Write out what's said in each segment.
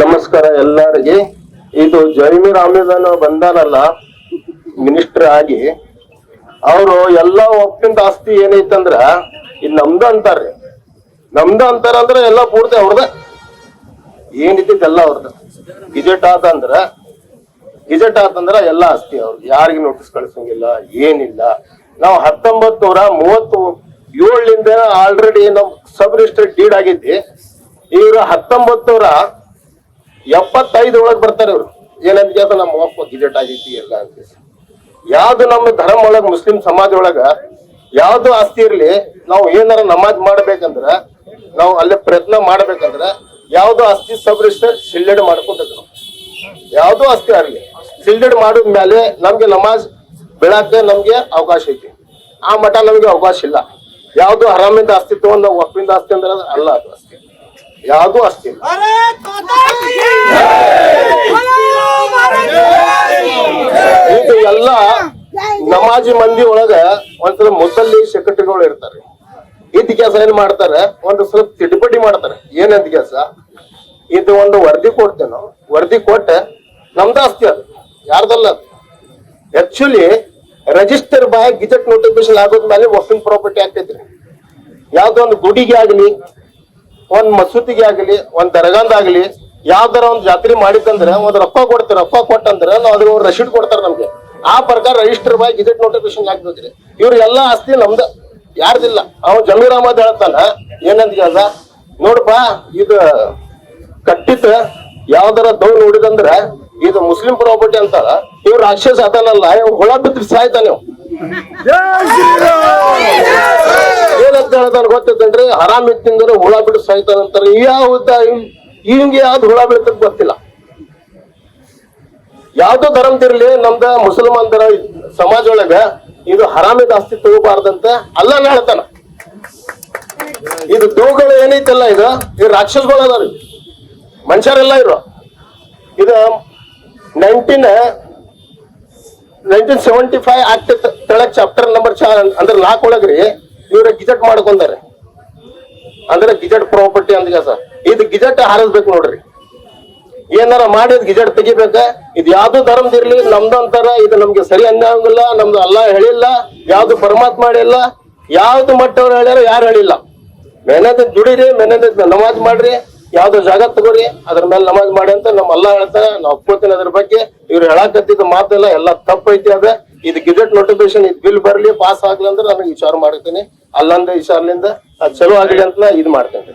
ನಮಸ್ಕಾರ ಎಲ್ಲರಿಗೆ. ಇದು ಜೈಮೀರ್ ಅಹಮದ್ ಬಂದಾರಲ್ಲ ಮಿನಿಸ್ಟರ್ ಆಗಿ. ಅವರು ಎಲ್ಲ ಒಪ್ಪಿಂದ ಆಸ್ತಿ ಏನೈತಂದ್ರ ಇದು ನಮ್ದು ಅಂತಾರ್ರಿ ನಮ್ದು ಅಂತಾರ ಅಂದ್ರ ಎಲ್ಲ ಪೂರ್ತಿ ಅವ್ರದ. ಏನಿದ್ದಿತ್ತು ಎಲ್ಲ ಅವ್ರದ. ಗಿಜೆಟ್ ಆತಂದ್ರ ಗಿಜೆಟ್ ಆತಂದ್ರ ಎಲ್ಲ ಆಸ್ತಿ ಅವ್ರದ್ದು ಯಾರಿಗೆ ನೋಟಿಸ್ ಕಳ್ಸಂಗಿಲ್ಲ, ಏನಿಲ್ಲ. ನಾವು ಹತ್ತೊಂಬತ್ ನೂರ ಮೂವತ್ತು ಏಳಿಂದ ಆಲ್ರೆಡಿ ನಮ್ ಸಬ್ ರಿಜಿಸ್ಟರ್ ಡೀಡ್ ಆಗಿದ್ದಿ. ಇವ್ರು ಹತ್ತೊಂಬತ್ ನೂರ ಎಪ್ಪತ್ತೈದು ಒಳಗೆ ಬರ್ತಾರೆ ಇವ್ರು. ಏನಂತ ಕೇಳ್ತ ನಮ್ಮ ಅಪ್ಪ ಗಿಜೆಟ್ ಆಗೈತಿ ಎಲ್ಲ ಅಂತ. ಯಾವ್ದು ನಮ್ಮ ಧರ್ಮ ಒಳಗ, ಮುಸ್ಲಿಂ ಸಮಾಜ ಒಳಗ ಯಾವ್ದು ಆಸ್ತಿ ಇರ್ಲಿ, ನಾವು ಏನಾರ ನಮಾಜ್ ಮಾಡ್ಬೇಕಂದ್ರ, ನಾವು ಅಲ್ಲೇ ಪ್ರಯತ್ನ ಮಾಡ್ಬೇಕಂದ್ರ ಯಾವ್ದು ಆಸ್ತಿ ಸಬ್ ರಿಜಿಸ್ಟರ್ ಮಾಡ್ಕೊಬೇಕು ಮಾಡ್ಕೋಬೇಕು ನಾವು. ಯಾವ್ದು ಆಸ್ತಿ ಆಗ್ಲಿ ಶಿಲ್ಡೆಡ್ ಮಾಡಿದ ಮೇಲೆ ನಮ್ಗೆ ನಮಾಜ್ ಬೆಳಕ್ಕೆ ನಮ್ಗೆ ಅವಕಾಶ ಐತಿ. ಆ ಮಠ ನಮ್ಗೆ ಅವಕಾಶ ಇಲ್ಲ. ಯಾವ್ದು ಹರಾಮಿಂದ ಆಸ್ತಿ ತಗೊಂಡ ಒಪ್ಪಿಂದ ಆಸ್ತಿ ಅಂದ್ರೆ ಅದು ಅಲ್ಲ ಅದು ಆಸ್ತಿ. ಯಾವ್ದು ಆಸ್ತಿ ಇಲ್ಲ. ನಮಾಜಿ ಮಂದಿ ಒಳಗ ಒಂದ್ಸಲ ಮುಸಲ್ಲಿ ಸೆಕ್ರೆಟರಿಗಳು ಇರ್ತಾರೆ. ಇದ್ ಕೆಲಸ ಏನ್ ಮಾಡ್ತಾರೆ? ಒಂದು ಸ್ವಲ್ಪ ಮಾಡ್ತಾರೆ. ಏನಂತ ಕೆಲಸ ಇದು ಒಂದು ವರದಿ ಕೊಡ್ತೇವೆ ನಾವು ವರದಿ ಕೊಟ್ಟ ನಮ್ದು ಆಸ್ತಿ ಅದು. ಯಾರ್ದಲ್ಲ ಅದು? Actually register by gazette notification ಆಗೋದ್ಮೇಲೆ working property ಆಗ್ತೈತ್ರಿ ಯಾವ್ದೋ ಒಂದು ಗುಡಿಗೆ ಆಗಲಿ, ಒಂದ್ ಮಸೂತಿಗೆ ಆಗಲಿ, ಒಂದ್ ದರ್ಗಾಂದಾಗ್ಲಿ ಯಾವ್ದಾರ ಒಂದ್ ಜಾತ್ರೆ ಮಾಡಿತ್ತಂದ್ರೆ, ಒಂದ್ ರೊಕ್ಕ ಕೊಡ್ತಾರೆ ರೊಕ್ಕ ಕೊಟ್ಟಂದ್ರೆ ನಾವು ಅದ್ರ ರಶೀದ್ ಕೊಡ್ತಾರೆ ನಮ್ಗೆ. ಆ ಪ್ರಕಾರ ರಿಜಿಸ್ಟರ್ ಬಾಯ್ ಗಿಜೆಟ್ ನೋಟಿಫಿಕೇಶನ್ ರೀ ಇವ್ರ ಎಲ್ಲಾ ಆಸ್ತಿ ನಮ್ದ. ಯಾರ್ದಿಲ್ಲ. ಅವ ಜಮೀರ್ ಅಹಮದ್ ಹೇಳ್ತಾನ. ಏನಂತ ಕೇಳ್ದ? ನೋಡಪ್ಪ ಇದು ಕಟ್ಟಿದ ಯಾವ್ದಾರ ದೌ ನೋಡಿದಂದ್ರ ಇದು ಮುಸ್ಲಿಂ ಪ್ರಾಪರ್ಟಿ ಅಂತಾರ. ಇವ್ರು ರಾಕ್ಷಸ ಅದಾನಲ್ಲ ಇವ್ ಹುಳ ಬಿದ್ದು ಸಾಯ್ತಾನೆ. ಏನಂತ ಹೇಳ್ತಾನೆ ಗೊತ್ತೈತೇನ್ರಿ ಹರಾಮ್ ಇತ್ತಿಂದ್ರೆ ಹುಳ ಬಿಟ್ಟು ಸಾಯ್ತಾನಂತಾರ. ಯಾವ್ದ ಹಿಂಗೆ ಯಾವ್ದು ಹುಳ ಬೀಳ್ತದ ಗೊತ್ತಿಲ್ಲ. ಯಾವ್ದೋ ಧರ್ಮದಿರ್ಲಿ ನಮ್ದ ಮುಸಲ್ಮಾನ್ದರ ಸಮಾಜ ಒಳಗ ಇದು ಹರಾಮಿ ಆಸ್ತಿ ತಗೋಬಾರ್ದಂತ ಅಲ್ಲ ಹೇಳ್ತಾನ. ಇದು ತೂಗಳು ಏನೈತಲ್ಲ ಇದು? ಇದು ರಾಕ್ಷಸಗಳು ಅದಾರ. ಮನುಷ್ಯರೆಲ್ಲ ಇರು ಇದು nineteen nineteen seventy five act ತೆಳಗ್ ಚಾಪ್ಟರ್ ನಂಬರ್ ಚಾ ಅಂದ್ರೆ ನಾಲ್ಕು ಒಳಗ್ರಿ, ಇವ್ರ ಗಿಜೆಟ್ ಮಾಡ್ಕೊಂತಾರೆ ಅಂದ್ರೆ ಗಿಜೆಟ್ ಪ್ರಾಪರ್ಟಿ ಅಂತ ಸರ್. ಇದು ಗಿಜೆಟ್ ಹಾರಿಸ್ಬೇಕು ನೋಡ್ರಿ. ಏನಾರ ಮಾಡಿ ಗಿಜೆಟ್ ತೆಗಿಬೇಕ? ಇದು ಯಾವ್ದು ಧರ್ಮದಿರ್ಲಿ ನಮ್ದು ಅಂತಾರ ಇದು ನಮ್ಗೆ ಸರಿ ಅನ್ನಂಗಿಲ್ಲ ನಮ್ದು ಅಲ್ಲ ಹೇಳಿಲ್ಲ, ಯಾವ್ದು ಪರಮಾತ್ಮ ಮಾಡಿಲ್ಲ ಯಾವ್ದು ಮಟ್ಟವ್ರು ಹೇಳ್ಯಾರ ಯಾರು ಹೇಳಿಲ್ಲ. ಮೆಹನತ್ ದುಡಿರಿ, ಮೆಹನತ್ ನಮಾಜ್ ಮಾಡ್ರಿ, ಯಾವ್ದು ಜಾಗ ತಗೋರಿ, ಅದ್ರ ಮೇಲೆ ನಮಾಜ್ ಮಾಡಿ ಅಂತ ನಮ್ಮ ಅಲ್ಲ ಹೇಳ್ತಾರ ನಾವು ಒಪ್ಕೋತೀನಿ ಅದ್ರ ಬಗ್ಗೆ. ಇವ್ರು ಹೇಳಕತ್ತಿದ್ದ ಮಾತೆಲ್ಲ ಎಲ್ಲ ತಪ್ಪೈತಿ ಅದ ಇದು ಗಿಜೆಟ್ ನೋಟಿಫಿಕೇಶನ್ ಇದು ಬಿಲ್ ಬರ್ಲಿ ಪಾಸ್ ಆಗ್ಲಿ ಅಂದ್ರೆ ನನಗೆ ವಿಚಾರ ಮಾಡ್ತೀನಿ. ಅಲ್ಲಂದ ವಿಚಾರಲಿಂದ ಅದು ಚಲೋ ಆಗ್ಲಿ ಅಂತ ಇದು ಮಾಡ್ತೇನೆ.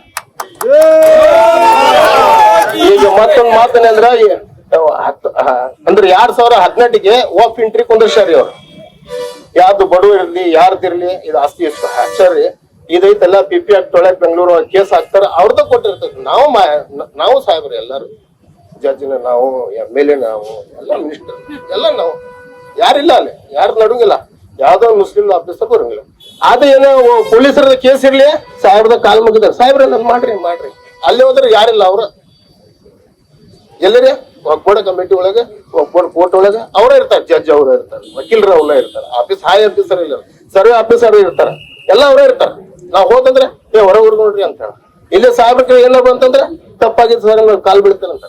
ಮತ್ತೊಂದ್ ಮಾತನೇ ಅಂದ್ರ ಎರಡ್ ಸಾವಿರ ಹದಿನೆಂಟಿಗೆ ಓಫ್ ಎಂಟ್ರಿ ಕುಂದ್ರಸ್ಯಾರಿ ಅವ್ರು ಯಾವ್ದು ಬಡವ ಇರ್ಲಿ ಯಾರ್ದಿರ್ಲಿ ಇದು ಆಸ್ತಿ ಎಷ್ಟು ಹಾಕ್ಸಾರಿ ಇದೈತೆಲ್ಲ ಪಿ ಪಿ ಆಕ್ಟ್ ಒಳಗೆ ಬೆಂಗಳೂರು ಕೇಸ್ ಹಾಕ್ತಾರ ಅವ್ರದ್ದು ಕೊಟ್ಟಿರ್ತೈತಿ ನಾವು ನಾವು ಸಾಹೇಬ್ರಿ ಎಲ್ಲಾರು. ಜಡ್ಜಿನ ನಾವು, ಎಂ ಎಲ್ ಎ ನಾವು, ಎಲ್ಲ ಮಿನಿಸ್ಟರ್, ಎಲ್ಲ ನಾವು. ಯಾರಿಲ್ಲ ಅಲ್ಲಿ, ಯಾರು ನಡುಗಿಲ್ಲ. ಯಾವ್ದೋ ಮುಸ್ಲಿಂ ಆಫೀಸರ್ ಬರಂಗಿಲ್ಲ. ಅದ ಏನೋ ಪೊಲೀಸರದ ಕೇಸ್ ಇರ್ಲಿ ಸಾಹೇಬ್ರದ ಕಾಲ್ ಮುಗಿದಾರೆ. ಸಾಹೇಬ್ರ ಮಾಡ್ರಿ ಮಾಡ್ರಿ. ಅಲ್ಲಿ ಹೋದ್ರೆ ಯಾರಿಲ್ಲ ಅವ್ರ. ಎಲ್ಲರಿ ಒಗ್ಬೋರ್ಡ್ ಕಮಿಟಿ ಒಳಗೆ ಒಗ್ಬೋರ್ಡ್ ಕೋರ್ಟ್ ಒಳಗೆ ಅವರೇ ಇರ್ತಾರೆ ಜಡ್ಜ್ ಅವರೇ ಇರ್ತಾರೆ, ವಕೀಲರು ಅವರೇ ಇರ್ತಾರೆ ಆಫೀಸ್ ಹಾಯ್ ಆಫೀಸರ್ ಇಲ್ಲ ಸರ್ವೆ ಆಫೀಸರ್ ಇರ್ತಾರೆ, ಎಲ್ಲ ಅವರೇ ಇರ್ತಾರೆ. ನಾವು ಹೋದಂದ್ರೆ ಏ, ಹೊರ ನೋಡ್ರಿ ಅಂತ ಹೇಳ. ಇಲ್ಲಿ ಸಾಹೇಬ್ರಿಗೆ ಏನಾದ್ರು ಅಂತಂದ್ರೆ ತಪ್ಪಾಗಿದ್ದು ಸರ್ ಕಾಲ್ ಕಾಲ್ ಅಂತ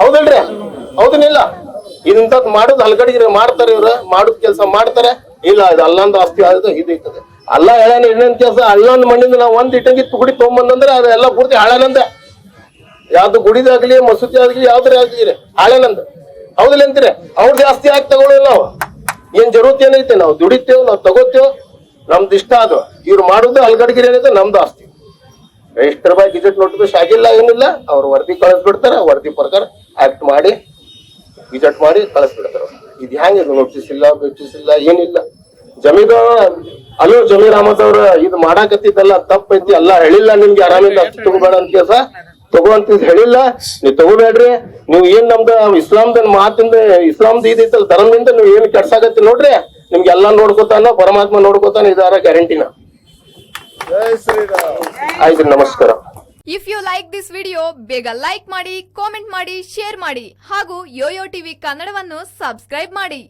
ಹೌದಲ್ರಿ? ಹೌದನಿಲ್ಲ ಇದಂತದ್ ಮಾಡುದು ಹಲ್ಗಡಿಗೆ ಮಾಡ್ತಾರೆ ಇವ್ರ, ಮಾಡುದ್ ಕೆಲಸ ಮಾಡ್ತಾರೆ. ಇಲ್ಲ, ಇದು ಅಲ್ಲೊಂದು ಆಸ್ತಿ ಆದ್ರೆ ಇದು ಐತದೆ ಅಲ್ಲ ಹೇಳಾನ ಇನ್ನೊಂದ್ ಕೆಲಸ, ಅಲ್ಲೊಂದು ಮಣ್ಣಿಂದ ನಾವು ಒಂದ್ ಇಟ್ಟಂಗಿ ತುಗುಡಿ ತೊಗೊಂಬಂದ್ರೆ ಅದೆಲ್ಲ ಪೂರ್ತಿ ಹಾಳನಂದ. ಯಾವ್ದು ಗುಡಿದಾಗ್ಲಿ ಮಸೂತಿ ಆಗ್ಲಿ, ಯಾವ್ದ್ರ ಆಗ್ಲಿ ನಂದು ಹೌದಿಲ್ಲ ಅಂತೀರಿ? ಅವ್ರ ಜಾಸ್ತಿ ಆಗಿ ತಗೊಳ್ಳಲ್ಲ ನಾವು? ಏನ್ ಜರೂರತ್ ಏನೈತೆ? ನಾವು ದುಡಿತೇವ್, ನಾವು ತಗೋತೇವ್. ನಮ್ದು ಇಷ್ಟ ಅದು. ಇವ್ರು ಮಾಡುದು ಅಲ್ಗಡ್ಗಿರಿ ಏನೈತೆ ನಮ್ದು ಆಸ್ತಿ. ರಿಜಿಸ್ಟರ್ ಬಾಯ್ ಗಿಜೆಟ್ ನೋಟಿಫಿಕೇಶನ್ ಆಗಿಲ್ಲ ಏನಿಲ್ಲ. ಅವ್ರ ವರದಿ ಕಳಿಸ್ಬಿಡ್ತಾರ. ವರದಿ ಪ್ರಕಾರ ಆಕ್ಟ್ ಮಾಡಿ, ಗಿಜೆಟ್ ಮಾಡಿ ಕಳಿಸ್ಬಿಡ್ತಾರ ಇದು ಹೆಂಗೆ ಇದು ನೋಟಿಸ್ ಇಲ್ಲ ಏನಿಲ್ಲ. ಜಮೀದಾರ ಅಲ್ಲೋ ಜಮೀರ್ ಅಹಮದ್ ಅವ್ರ ಇದು ಮಾಡಾಕತ್ತಿದ್ದಲ್ಲ ತಪ್ಪೈತಿ, ಎಲ್ಲ ಹೇಳಿಲ್ಲ ನಿಮ್ಗೆ ಅಷ್ಟು ತಗೋಬೇಡ ಅಂತ ಕೆಲಸ ತಗೋ ಅಂತ ಹೇಳಿಲ್ಲ. ನೀವ್ ತಗೋಬೇಡ್ರಿ. ನೀವು ಏನ್ ನಮ್ದ ಇಸ್ಲಾಂದ ಮಾತಿಂದ ಇಸ್ಲಾಂದ ಇದೈತಲ್ಲ ಧರ್ಮದಿಂದ ನೀವು ಏನ್ ಕೆಡ್ಸಾಕತ್ತಿ ನೋಡ್ರಿ. ನಿಮ್ಗೆ ಎಲ್ಲಾ ನೋಡ್ಕೋತಾನ ಪರಮಾತ್ಮ ನೋಡ್ಕೋತಾನ ಇದಾರ ಗ್ಯಾರಂಟಿನ ಆಯ್ತು ನಮಸ್ಕಾರ. If you like this video ಬೇಗ ಲೈಕ್ ಮಾಡಿ ಕಾಮೆಂಟ್ ಮಾಡಿ ಶೇರ್ ಮಾಡಿ ಹಾಗೂ ಯೋಯೋ ಟಿವಿ ಕನ್ನಡವನ್ನು ಸಬ್ಸ್ಕ್ರೈಬ್ ಮಾಡಿ.